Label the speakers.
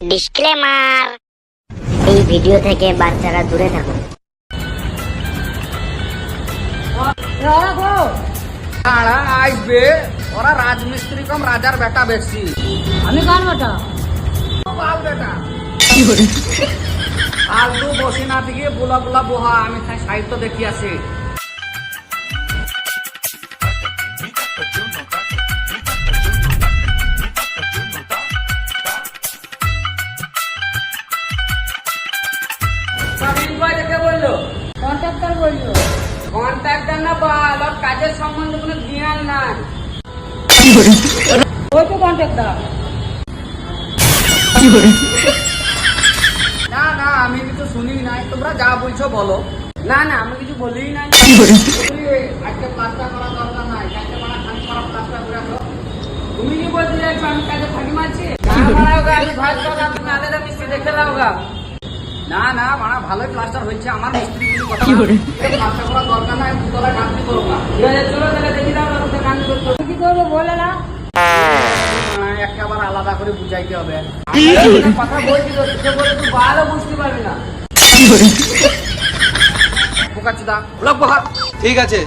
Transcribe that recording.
Speaker 1: Disclaimer এই video থেকে বাচ্চারা দূরে থাকুন
Speaker 2: আসবে ওরা রাজমিস্ত্রি কম রাজার বেটা বেশি।
Speaker 3: আমি কার বেটা?
Speaker 2: বেটা। বসে না থেকে বোলা বোলা বোহা আমি সাহিত্য দেখি আসি বলল?
Speaker 3: কন্ট্রাক্টর বলল।
Speaker 2: কন্ট্রাক্টর না বাল ওর কাজের সম্বন্ধে কোনো জ্ঞান নাই।
Speaker 3: ওই তো কন্ট্রাক্টর।
Speaker 2: না না আমি কিছু শুনি নাই। তোমরা যা বলছো বলো। না না আমি কিছু বলি নাই। আজকে প্লাস্টার করা দরকার নাই। কাজে মারা খালি করা প্লাস্টার করে তুমি কি বলতে চাইছো আমি কাজে ফাঁকি মারছি? না আমি ভাত করা তুমি আলাদা মিস্ত্রি দেখে দাও গা। না না মারা ভালোই প্লাস্টার হয়েছে আমার মিস্ত্রি কথা প্লাস্টার করা দরকার নাই তলায় কাটতে করো না ঠিক আছে চলো তাহলে দেখি দাও না কান করতে
Speaker 3: কি করব বলে না।
Speaker 2: একেবারে আলাদা করে বুঝাইতে হবে। কথা বলছি তো সে বলে তুই ভালো বুঝতে পারবি না। বোকা চুদা লোক
Speaker 4: ঠিক আছে।